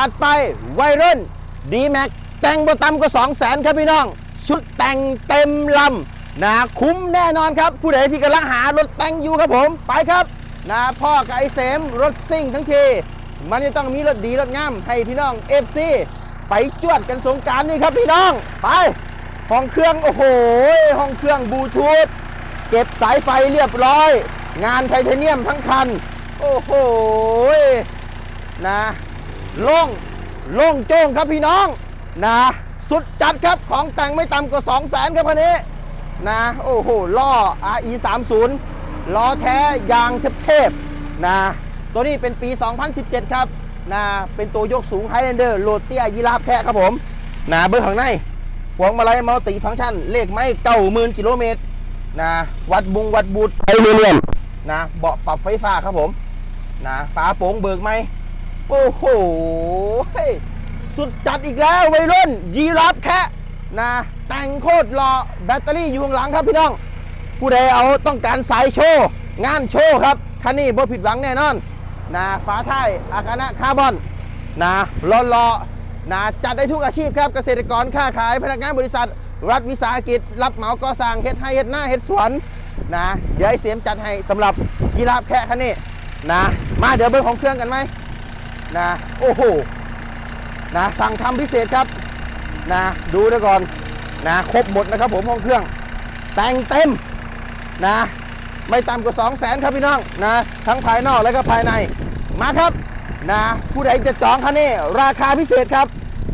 จัดไปวัยรุ่นดีแม็กแต่งบต่ำกว่า2 0 0แสนครับพี่น้อง ชุดแต่งเต็มลำนะคุ้มแน่นอนครับ ผู้ใดที่กำลังหารถแต่งอยู่ครับผมไปครับนะพ่อกับไอเสมรถซิ่งทั้งทีมันจะต้องมีรถดีรถงามให้พี่น้องเอฟซีไปจวดกันสงการนี่ครับพี่น้อง ไปห้องเครื่องโอ้โหห้องเครื่องบลูทูธเก็บสายไฟเรียบร้อย งานไทเทเนียมทั้งคัน โอ้โหนะ โล่งโล่งโจ้งครับพี่น้องนะสุดจัดครับของแต่งไม่ต่ำกว่า2 0 0แสนครับคันนี้นะโอ้โหล้อ RE 3 0ล้อแท้ยางเทพๆนะตัวนี้เป็นปี 2017 ครับนะเป็นตัวยกสูงไฮแลนเดอร์โรเตียยีราฟแค่ครับผมนะเบอร์ข้างในพวงมาลัยมัลติฟังก์ชัน เลขไม่เก้าหมื่นกิโลเมตรนะวัดบุงวัดบูดไทเรียนนะเบาะปรับไฟฟ้าครับผมนะฝาโปร่งเบิกไหม โอ้โห สุดจัดอีกแล้ววัยรุ่น ยีรับแคะนะแต่งโคตรหล่อแบตเตอรี่อยู่ข้างหลังครับพี่น้อง ผู้ใดเอาต้องการสายโชว์งานโชว์ครับคันนี้บ่ผิดหวังแน่นอนนะฝาท้ายอากานะคาร์บอนนะล้อล้อนะจัดได้ทุกอาชีพครับเกษตรกรค้าขายพนักงานบริษัท รัฐวิสาหกิจ รับเหมาก่อสร้างเฮ็ดให้เฮ็ดหน้าเฮ็ดสวนนะเดี๋ยวไอเสียมจัดให้สำหรับยีราฟแค่คันนี้นะมาเดี๋ยวเบิ้งของเครื่องกันไหม นะโอ้โหนะสั่งทำพิเศษครับนะดูด้วยก่อนนะครบหมดนะครับผมห้องเครื่อง แต่งเต็มนะไม่ต่ำกว่า2 0 0แสนครับพี่น้องนะทั้งภายนอกและก็ภายในมาครับนะผู้ใดจะจองคันนี้ราคาพิเศษครับ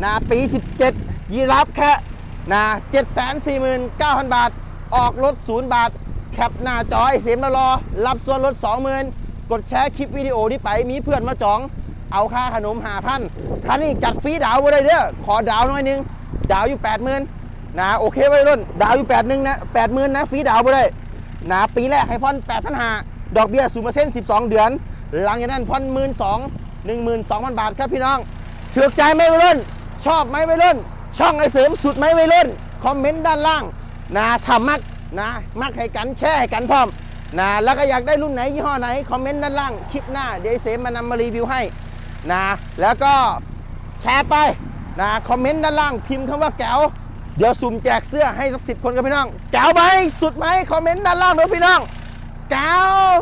นะปี 17 ยีรับแค่นะ749,000 บาท ออกรถ 0 บาท แคปหน้าจอยเสียมแล้วรอ รับส่วนลด 20,000 กดแชร์คลิปวิดีโอนี้ไปมีเพื่อนมาจอง เอาค่าขนมหาพันคันนี้จัดฟรีดาวไว้ได้เด้อขอดาวหน่อยนึง ดาวอยู่80,000นนะโอเคไว้รุ่น ดาวอยู่8นึงนะ80,000นนะฟรีดาวไปได้นะปีแรกให้ผ่อน8,500ดอกเบี้ย0%เปอร์เซ็นต์12เดือน หลังจากนั้นผ่อน1 2 0 0 12,000บาทครับพี่น้องถือใจไหมวัยรุ่น ชอบไหมไวัยรุ่น ช่องไอเสริมสุดไหมไวัยรุ่น คอมเมนต์ด้านล่างนะทำมักนะมักให้กันแชร์ให้กันพร้อมนะแล้วก็อยากได้รุ่นไหนยี่ห้อไหน คอมเมนต์ด้านล่าง คลิปหน้าเดี๋ยวไอเสมมานำมารีวิวให้ นะ แล้วก็แชร์ไปนะคอมเมนต์ด้านล่างพิมพ์คำว่าแก้วเดี๋ยวสุ่มแจกเสื้อให้สักสิบคนกับพี่น้องแก้วไหมสุดไหมคอมเมนต์ด้านล่างเด้อพี่น้องแก้ว